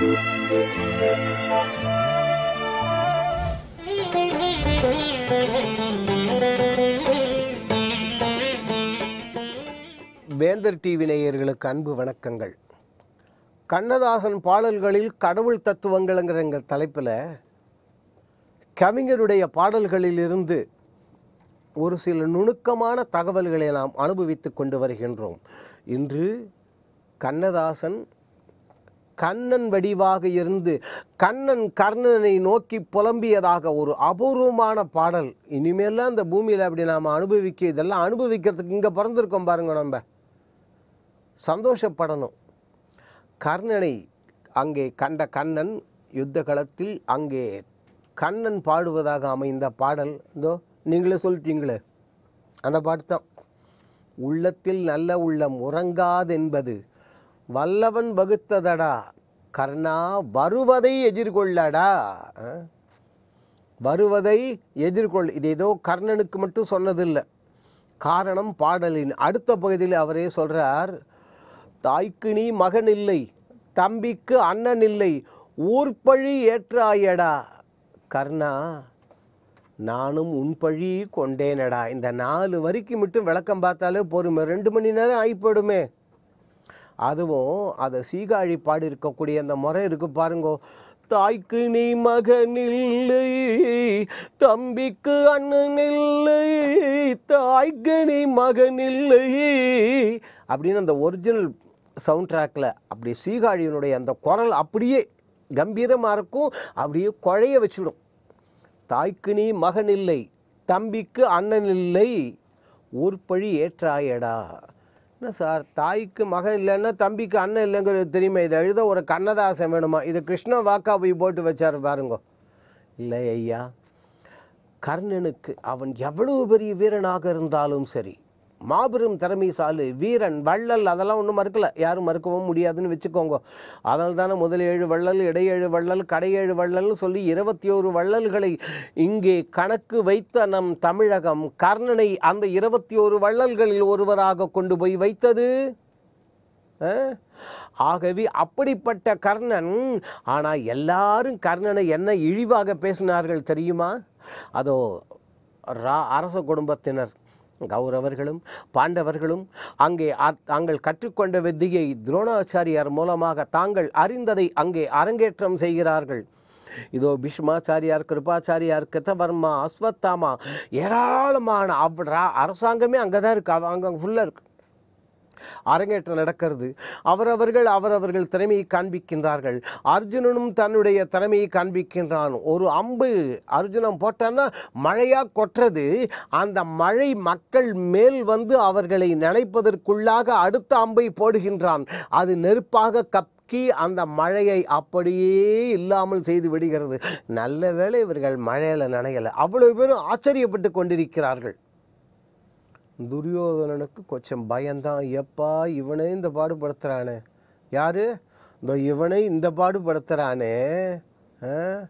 வேந்தர் டிவி நேயர்களுக்கு அன்பு வணக்கங்கள். கண்ணதாசன் பாடல்களில் கடவுள் தத்துவங்கள்ங்கிற எங்கள் தலைப்பில் கவிஞருடைய பாடல்களிலிருந்து ஒரு சில நுணுக்கமான தகவல்களை நாம் அனுபவித்து கொண்டு வருகின்றோம். இன்று கண்ணதாசன் கண்ணன் வடிவாக இருந்து கண்ணன் கர்ணனை நோக்கி புலம்பியதாக ஒரு அபூர்வமான பாடல். இனிமேலாம் இந்த பூமியில் அப்படி நாம் அனுபவிக்க இதெல்லாம் அனுபவிக்கிறதுக்கு இங்கே பிறந்திருக்கோம் பாருங்க நம்ம. சந்தோஷப்படணும். கர்ணனை அங்கே கண்ட கண்ணன் யுத்த களத்தில் அங்கே கண்ணன் பாடுவதாக அமைந்த பாடல். இதோ நீங்களே சொல்லிட்டீங்களே. அந்த பாட்டு தான். உள்ளத்தில் நல்ல உள்ளம் உறங்காதென்பது வல்லவன் வகுத்ததடா கர்ணா வருவதை எதிர்கொள்ளடா. வருவதை எதிர்கொள் இது ஏதோ கர்ணனுக்கு மட்டும் சொன்னதில்லை. காரணம் பாடலின் அடுத்த பகுதியில் அவரே சொல்கிறார் தாய்க்கு நீ மகன் இல்லை தம்பிக்கு அண்ணன் இல்லை ஊர்பழி ஏற்றாயடா. கர்ணா நானும் உன் பழி கொண்டேனடா. இந்த நாலு வரிக்கு மட்டும் விளக்கம் பார்த்தாலே பொறுமை ரெண்டு மணி நேரம் ஆகிப்போடுமே அதுவும் அதை சீகாழி பாடி இருக்கக்கூடிய அந்த முறை இருக்கு பாருங்கோ. தாய்க்கு நீ மகன் இல்லை தம்பிக்கு அண்ணன் இல்லை தாய்க்கு நீ மகன் இல்லை அப்படின்னு அந்த ஒரிஜினல் சவுண்ட் ட்ராக்கில் அப்படி சீகாழியினுடைய அந்த குரல் அப்படியே கம்பீரமாக இருக்கும் அப்படியே குழைய வச்சுடும். தாய்க்கு நீ மகன் இல்லை தம்பிக்கு அண்ணன் இல்லை ஊர்பழி ஏற்றாயடா. என்ன சார்? தாய்க்கு மகன் இல்லைன்னா தம்பிக்கு அண்ணன் இல்லைங்கிறது தெரியுமா. இதை எழுத ஒரு கண்ணதாசன் வேணுமா? இது கிருஷ்ண வாக்கா போய் போட்டு வச்சார் பாருங்க. இல்லை ஐயா. கர்ணனுக்கு அவன் எவ்வளவு பெரிய வீரனாக இருந்தாலும் சரி மாபெரும் திறமைசாலு வீரன் வள்ளல் அதெல்லாம் ஒன்றும் மறுக்கல. யாரும் மறுக்கவும் முடியாதுன்னு வச்சுக்கோங்க. அதனால தானே முதல் ஏழு வள்ளல் இடையேழு வள்ளல் கடையேழு வள்ளல்னு சொல்லி இருபத்தி ஒரு வள்ளல்களை இங்கே கணக்கு வைத்த நம் தமிழகம் கர்ணனை அந்த இருபத்தி ஒரு வள்ளல்களில் ஒருவராக கொண்டு போய் வைத்தது. ஆ? ஆகவே அப்படிப்பட்ட கர்ணன் ஆனால் எல்லாரும் கர்ணனை என்ன இழிவாக பேசினார்கள் தெரியுமா? அதோ ரா அரச குடும்பத்தினர் கௌரவர்களும் பாண்டவர்களும் அங்கே தாங்கள் கற்றுக்கொண்ட வித்தியை துரோணாச்சாரியார் மூலமாக தாங்கள் அறிந்ததை அங்கே அரங்கேற்றம் செய்கிறார்கள். இதோ பீஷ்மாச்சாரியார் கிருபாச்சாரியார் கிருத்தவர்மா அஸ்வத்தாமா ஏராளமான அவ் அரசாங்கமே அங்கே தான் இருக்கு. அவங்க அங்கே ஃபுல்லாக இருக்கு. அரங்கேற்றம் நடக்கிறது. அவரவர்கள் அவரவர்கள் திறமையை காண்பிக்கின்றார்கள். அர்ஜுனனும் தன்னுடைய திறமையை காண்பிக்கின்றான். ஒரு அம்பு அர்ஜுனன் போட்டான்னா மழையாக கொட்டுறது. அந்த மழை மக்கள் மேல் வந்து அவர்களை நினைப்பதற்குள்ளாக அடுத்த அம்பை போடுகின்றான். அது நெருப்பாக கக்கி அந்த மழையை அப்படியே இல்லாமல் செய்து விடுகிறது. நல்ல வேளை இவர்கள் மழையில் நனையலை. அவ்வளவு பேரும் ஆச்சரியப்பட்டு கொண்டிருக்கிறார்கள். துரியோதனனுக்கு கொஞ்சம் பயந்தான். எப்பா இவனே இந்த பாடுபடுத்துகிறானே யாரு? இந்த இவனை இந்த பாடுபடுத்துகிறானே ஆ?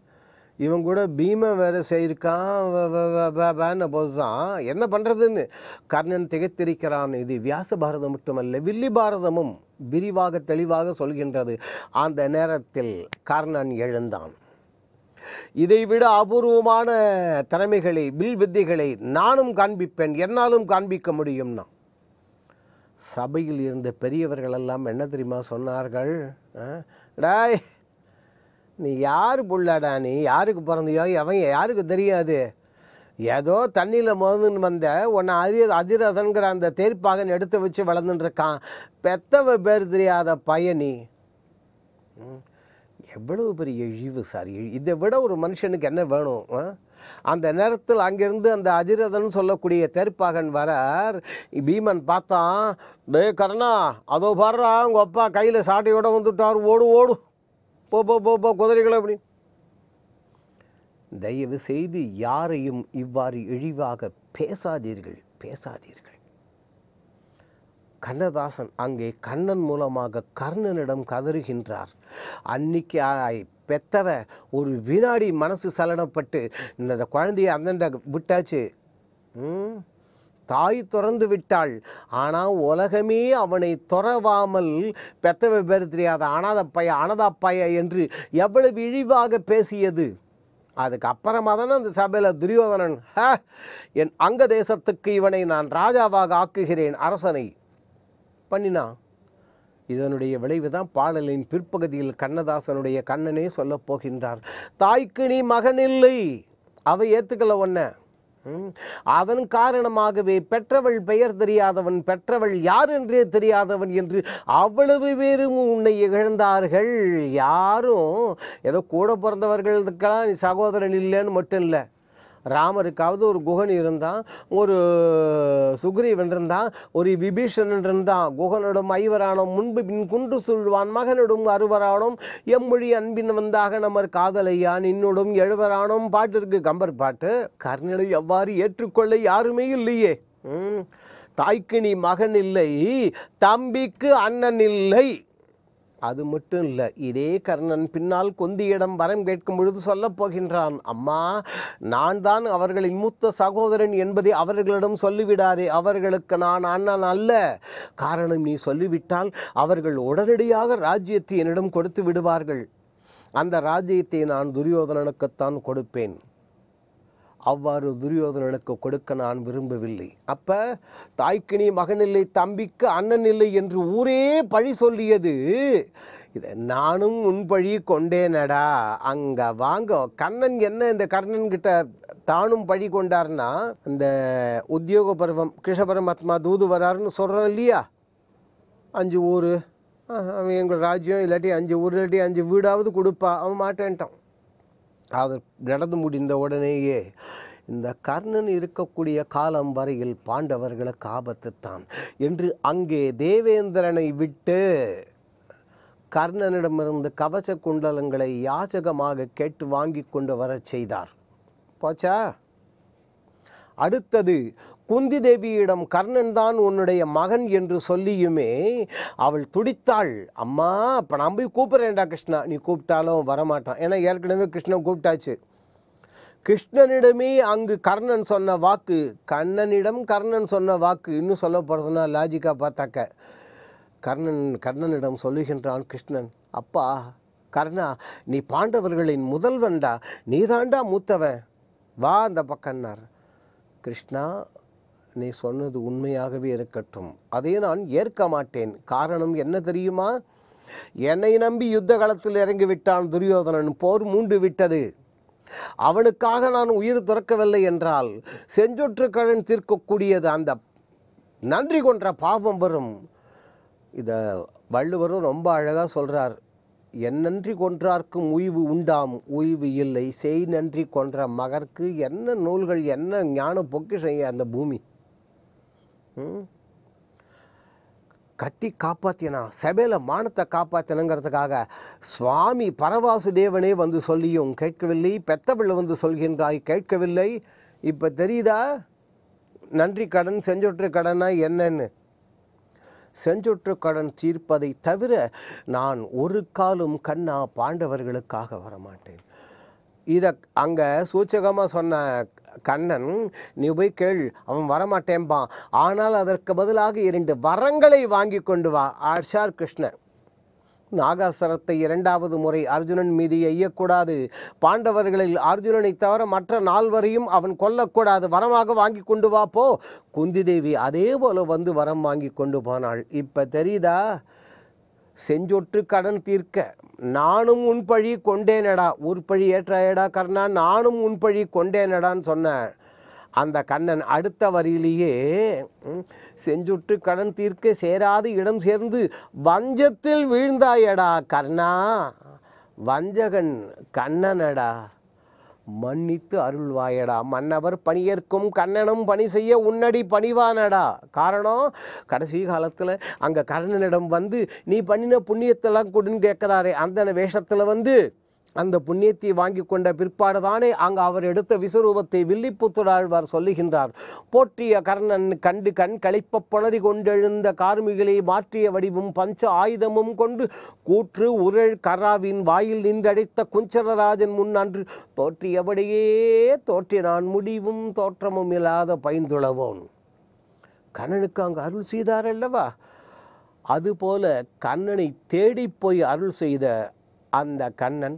இவன் கூட பீமன் வேற செய்யிருக்கான். வேன போது தான் என்ன பண்ணுறதுன்னு கர்ணன் திகைத்திருக்கிறான். இது வியாச பாரதம் மட்டுமல்ல வில்லி பாரதமும் விரிவாக தெளிவாக சொல்கின்றது. அந்த நேரத்தில் கர்ணன் எழுந்தான். இதைவிட அபூர்வமான திறமைகளை வில் வித்தைகளை நானும் காண்பிப்பேன். என்னாலும் காண்பிக்க முடியும்னா. சபையில் இருந்த பெரியவர்கள் எல்லாம் என்ன தெரியுமா சொன்னார்கள்? ஆ? நீ யார் புள்ளடா நீ? யாருக்கு பிறந்தியோ? அவன் யாருக்கு தெரியாது? ஏதோ தண்ணியில் மோதுன்னு வந்த உன்னை அரிய அதிரதன்கிற அந்த தேர்ப்பாகன் எடுத்து வச்சு வளர்ந்துட்டுருக்கான் பெத்தவ பேர் தெரியாத பயனி எவ்வளவு பெரிய இழிவு சார்? இதை விட ஒரு மனுஷனுக்கு என்ன வேணும் அந்த நேரத்தில் அங்கிருந்து அந்த அதிரதன் சொல்லக்கூடிய தேர்ப்பாகன் வரார். பீமன் பார்த்தான் டே கர்ணா அதோ பாடுறா உங்கள் அப்பா கையில் சாட்டையோட வந்துட்டார். ஓடு ஓடு. போ போ போ போ குதிரைகளை அப்படி. தயவு செய்து யாரையும் இவ்வாறு இழிவாக பேசாதீர்கள் பேசாதீர்கள். கண்ணதாசன் அங்கே கண்ணன் மூலமாக கர்ணனிடம் கதறுகின்றார். அன்னைக்கு பெத்தவ ஒரு வினாடி மனசு சலனப்பட்டு இந்த குழந்தைய அந்தண்ட விட்டாச்சு. தாய் துறந்து விட்டாள். ஆனால் உலகமே அவனை துறவாமல் பெத்தவ பேர் தெரியாத அனாதப்பைய அனாதப்பைய என்று எவ்வளவு இழிவாக பேசியது. அதுக்கு அப்புறமா தானே அந்த சபையில் துரியோதனன் "ஹ, என் அங்க தேசத்துக்கு இவனை நான் ராஜாவாக ஆக்குகிறேன் அரசனை. பண்ணினா இதனுடைய விளைவு தான் பாடலின் பிற்பகுதியில் கண்ணதாசனுடைய கண்ணனே சொல்லப் போகின்றார். தாய்க்கு நீ மகன் இல்லை ஏற்றுக்கல ஏத்துக்கல ஒன்ன அதன் காரணமாகவே பெற்றவள் பெயர் தெரியாதவன் பெற்றவள் யார் என்றே தெரியாதவன் என்று அவ்வளவு பேரும் உன்னை இகழ்ந்தார்கள். யாரும்? ஏதோ கூட பிறந்தவர்களுக்கெல்லாம் நீ சகோதரன் இல்லைன்னு மட்டும் இல்லை. ராமருக்காவது ஒரு குகன் இருந்தான் ஒரு சுக்ரீவன் இருந்தான் ஒரு விபீஷணன் இருந்தான் குகனிடம் ஐவரானோம் முன்பு பின் குன்று சுழ்வான் மகனிடம் அறுவரானோம் எம்மொழி அன்பின் வந்தாக நமர் காதலையா நின்னுடும் எழுவரானோம் பாட்டிற்கு. கம்பர் பாட்டு கர்ணனை எவ்வாறு ஏற்றுக்கொள்ள யாருமே இல்லையே. ம். தாய்க்கு நீ மகன் இல்லை தம்பிக்கு அண்ணன் இல்லை. அது மட்டும் இல்லை இதே கர்ணன் பின்னால் கொந்தியிடம் வரம் கேட்கும் பொழுது சொல்லப் போகின்றான் அம்மா நான் தான் அவர்களின் மூத்த சகோதரன் என்பதை அவர்களிடம் சொல்லிவிடாதே அவர்களுக்கு நான் அண்ணன் அல்ல. காரணம் நீ சொல்லிவிட்டால் அவர்கள் உடனடியாக ராஜ்யத்தை என்னிடம் கொடுத்து விடுவார்கள். அந்த ராஜ்யத்தை நான் துரியோதனனுக்குத்தான் கொடுப்பேன். அவ்வாறு துரியோதனனுக்கு கொடுக்க நான் விரும்பவில்லை. அப்ப தாய்க்கினி மகனில்லை மகன் இல்லை தம்பிக்கு அண்ணன் இல்லை என்று ஊரே பழி சொல்லியது. இதை நானும் உன் பழி கொண்டேனடா. அங்கே வாங்க. கண்ணன் என்ன இந்த கர்ணன்கிட்ட தானும் பழி கொண்டார்னா இந்த உத்தியோக பருவம் கிருஷ்ண பரமாத்மா தூது வராருன்னு சொல்கிறோம் இல்லையா? அஞ்சு ஊர். அவன் எங்கள் ராஜ்யம் இல்லாட்டி அஞ்சு ஊர் இல்லாட்டி அஞ்சு வீடாவது கொடுப்பா. அவன் மாட்டேன்ட்டான். அது நடந்து முடிந்த உடனேயே இந்த கர்ணன் இருக்கக்கூடிய காலம் வரையில் பாண்டவர்களுக்கு ஆபத்துத்தான் என்று அங்கே தேவேந்திரனை விட்டு கர்ணனிடமிருந்து கவச குண்டலங்களை யாச்சகமாக கேட்டு வாங்கி கொண்டு வரச் செய்தார். போச்சா? அடுத்தது குந்தி தேவியிடம் கர்ணன் தான் உன்னுடைய மகன் என்று சொல்லியுமே அவள் துடித்தாள். அம்மா இப்போ நான் போய் கூப்பிட்றேன்டா கிருஷ்ணா. நீ கூப்பிட்டாலும் வரமாட்டான். ஏன்னா ஏற்கனவே கிருஷ்ணன் கூப்பிட்டாச்சு. கிருஷ்ணனிடமே அங்கு கர்ணன் சொன்ன வாக்கு கண்ணனிடம் கர்ணன் சொன்ன வாக்கு இன்னும் சொல்ல போகிறதுனா லாஜிக்காக பார்த்தாக்க. கர்ணன் கர்ணனிடம் சொல்லுகின்றான் கிருஷ்ணன் அப்பா கர்ணா நீ பாண்டவர்களின் முதல்வன்டா. நீதாண்டா மூத்தவன். வா அந்த பக்கன்னார் கிருஷ்ணா நீ சொன்னது உண்மையாகவே இருக்கட்டும். அதை நான் ஏற்க மாட்டேன். காரணம் என்ன தெரியுமா? என்னை நம்பி யுத்த காலத்தில் இறங்கி விட்டான் துரியோதனன். போர் மூண்டு விட்டது. அவனுக்காக நான் உயிர் துறக்கவில்லை என்றால் செஞ்சொற்றுக்கழன் தீர்க்கக்கூடியது அந்த நன்றி கொன்ற பாவம் வரும். இதை வள்ளுவரும் ரொம்ப அழகாக சொல்கிறார் என் நன்றி கொன்றார்க்கும் உய்வு உண்டாம் உய்வு இல்லை. செய் நன்றி கொன்ற மகற்கு என்ன நூல்கள் என்ன ஞான பொக்கிஷம் அந்த பூமி? கட்டி காப்பாத்தினா சபையில் மானத்தை காப்பாத்தினங்கிறதுக்காக சுவாமி பரவாசுதேவனே வந்து சொல்லியும் கேட்கவில்லை பெத்தபிள்ளை வந்து சொல்கின்றாய் கேட்கவில்லை. இப்போ தெரியுதா? நன்றி கடன் செஞ்சொற்று கடனா என்னன்னு? செஞ்சொற்று கடன் தீர்ப்பதை தவிர நான் ஒரு காலும் கண்ணா பாண்டவர்களுக்காக வரமாட்டேன். இதை அங்கே சூச்சகமாக சொன்ன கண்ணன் நீ போய் கேள் அவன் வரமாட்டேன்பான் ஆனால் அதற்கு பதிலாக இரண்டு வரங்களை வாங்கி கொண்டு வா ஆஷார் கிருஷ்ணன் நாகாசரத்தை இரண்டாவது முறை அர்ஜுனன் மீது எய்யக்கூடாது. பாண்டவர்களில் அர்ஜுனனை தவிர மற்ற நால்வரையும் அவன் கொல்லக்கூடாது. வரமாக வாங்கி கொண்டு வா போ. குந்தி தேவி அதே போல வந்து வரம் வாங்கி கொண்டு போனாள். இப்போ தெரியுதா? செஞ்சொற்று கடன் தீர்க்க. நானும் உன் பழி கொண்டேனடா. உற்பழி ஏற்றாயடா கர்ணா. நானும் உன் பழி கொண்டேனடான்னு சொன்னேன் அந்த கண்ணன் அடுத்த வரியிலேயே செஞ்சுட்டு கடன் தீர்க்க சேராது இடம் சேர்ந்து வஞ்சத்தில் வீழ்ந்தாயடா கர்ணா. வஞ்சகன் கண்ணனடா. மன்னித்து அருள்வாயடா. மன்னவர் பணியேற்கும் கண்ணனும் பணி செய்ய உன்னடி பணிவானடா. காரணம் கடைசி காலத்தில் அங்கே கர்ணனிடம் வந்து நீ பண்ணின புண்ணியத்தெல்லாம் கொடுன்னு கேட்குறாரே அந்த வேஷத்தில் வந்து அந்த புண்ணியத்தை வாங்கி கொண்ட பிற்பாடு தானே அங்கே அவர் எடுத்த விஸ்வரூபத்தை வில்லிப்புத்துடாழ்வார் சொல்லுகின்றார். போற்றிய கர்ணன் கண்டு கண் கழிப்ப புணறி கொண்டெழுந்த கார்மிகளை மாற்றிய வடிவும் பஞ்ச ஆயுதமும் கொண்டு கூற்று உரள் கராவின் வாயில் நின்றடைத்த குஞ்சரராஜன் முன் அன்று தோற்றியபடியே தோற்றினான் முடிவும் தோற்றமும் இல்லாத பைந்துளவோன். கண்ணனுக்கு அங்கு அருள் செய்தார் அல்லவா? அதுபோல கண்ணனை தேடி போய் அருள் செய்த அந்த கண்ணன்